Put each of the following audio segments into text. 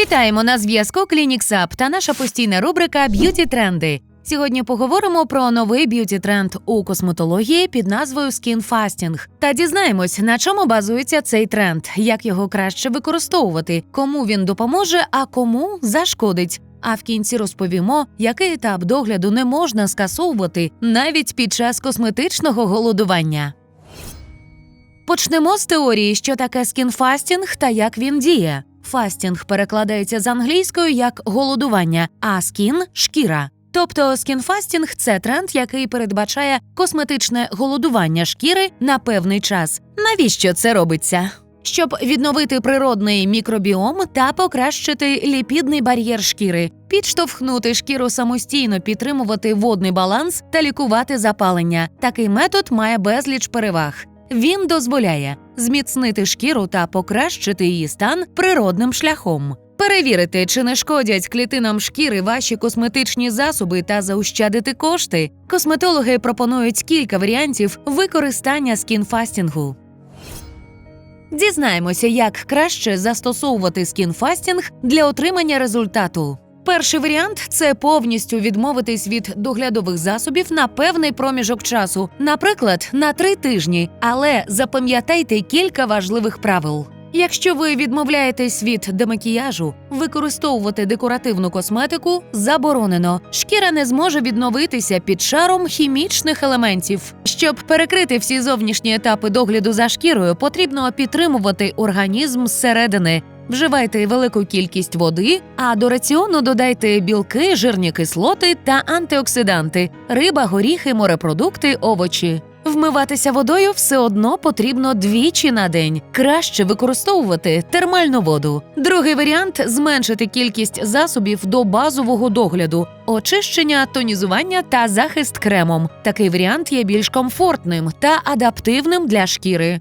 Вітаємо на зв'язку Up та наша постійна рубрика Б'юті тренди. Сьогодні поговоримо про новий б'юті тренд у косметології під назвою Fasting. Та дізнаємось, на чому базується цей тренд, як його краще використовувати, кому він допоможе, а кому зашкодить. А в кінці розповімо, який етап догляду не можна скасовувати навіть під час косметичного голодування. Почнемо з теорії, що таке скінфастінг та як він діє. Фастінг перекладається з англійською як голодування, а скін шкіра. Тобто скінфастінг це тренд, який передбачає косметичне голодування шкіри на певний час. Навіщо це робиться? Щоб відновити природний мікробіом та покращити ліпідний бар'єр шкіри, підштовхнути шкіру самостійно підтримувати водний баланс та лікувати запалення. Такий метод має безліч переваг. Він дозволяє зміцнити шкіру та покращити її стан природним шляхом. Перевірити, чи не шкодять клітинам шкіри ваші косметичні засоби та заощадити кошти. Косметологи пропонують кілька варіантів використання скінфастінгу. Дізнаємося, як краще застосовувати скінфастінг для отримання результату. Перший варіант це повністю відмовитись від доглядових засобів на певний проміжок часу, наприклад, на три тижні. Але запам'ятайте кілька важливих правил. Якщо ви відмовляєтесь від демакіяжу, використовувати декоративну косметику заборонено. Шкіра не зможе відновитися під шаром хімічних елементів. Щоб перекрити всі зовнішні етапи догляду за шкірою, потрібно підтримувати організм зсередини. Вживайте велику кількість води, а до раціону додайте білки, жирні кислоти та антиоксиданти, риба, горіхи, морепродукти, овочі. Вмиватися водою все одно потрібно двічі на день. Краще використовувати термальну воду. Другий варіант зменшити кількість засобів до базового догляду, очищення, тонізування та захист кремом. Такий варіант є більш комфортним та адаптивним для шкіри.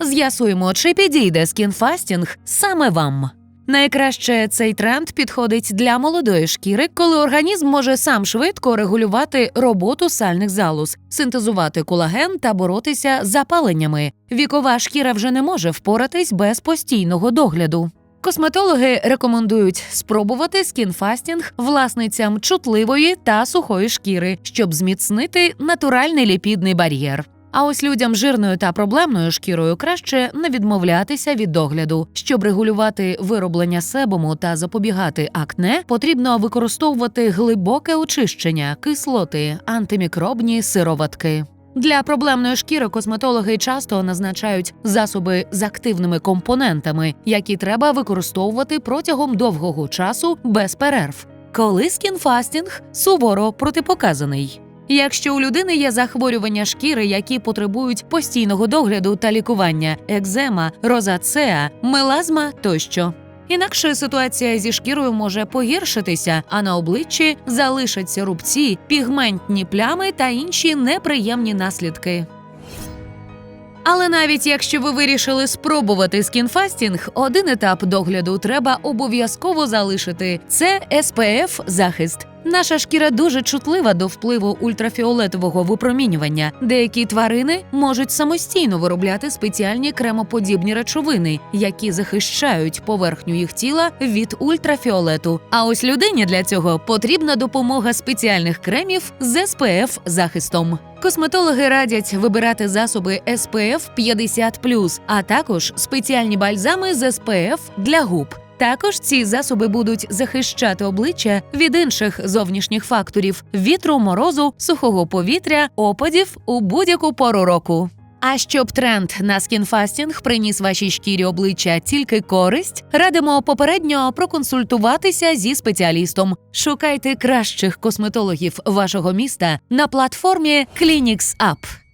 З'ясуємо, чи підійде скінфастінг саме вам. Найкраще цей тренд підходить для молодої шкіри, коли організм може сам швидко регулювати роботу сальних залоз, синтезувати колаген та боротися з запаленнями. Вікова шкіра вже не може впоратись без постійного догляду. Косметологи рекомендують спробувати скінфастінг власницям чутливої та сухої шкіри, щоб зміцнити натуральний ліпідний бар'єр. А ось людям жирною та проблемною шкірою краще не відмовлятися від догляду. Щоб регулювати вироблення себуму та запобігати акне, потрібно використовувати глибоке очищення, кислоти, антимікробні сироватки. Для проблемної шкіри косметологи часто назначають засоби з активними компонентами, які треба використовувати протягом довгого часу без перерв. Коли скінфастінг суворо протипоказаний. Якщо у людини є захворювання шкіри, які потребують постійного догляду та лікування, екзема, розацеа, мелазма тощо. Інакше ситуація зі шкірою може погіршитися, а на обличчі залишаться рубці, пігментні плями та інші неприємні наслідки. Але навіть якщо ви вирішили спробувати скінфастінг, один етап догляду треба обов'язково залишити це SPF захист. Наша шкіра дуже чутлива до впливу ультрафіолетового випромінювання. Деякі тварини можуть самостійно виробляти спеціальні кремоподібні речовини, які захищають поверхню їх тіла від ультрафіолету. А ось людині для цього потрібна допомога спеціальних кремів з SPF захистом. Косметологи радять вибирати засоби SPF 50+, а також спеціальні бальзами з SPF для губ. Також ці засоби будуть захищати обличчя від інших зовнішніх факторів вітру, морозу, сухого повітря, опадів у будь-яку пору року. А щоб тренд на скінфастінг приніс вашій шкірі обличчя тільки користь, радимо попередньо проконсультуватися зі спеціалістом. Шукайте кращих косметологів вашого міста на платформі Clinics Up.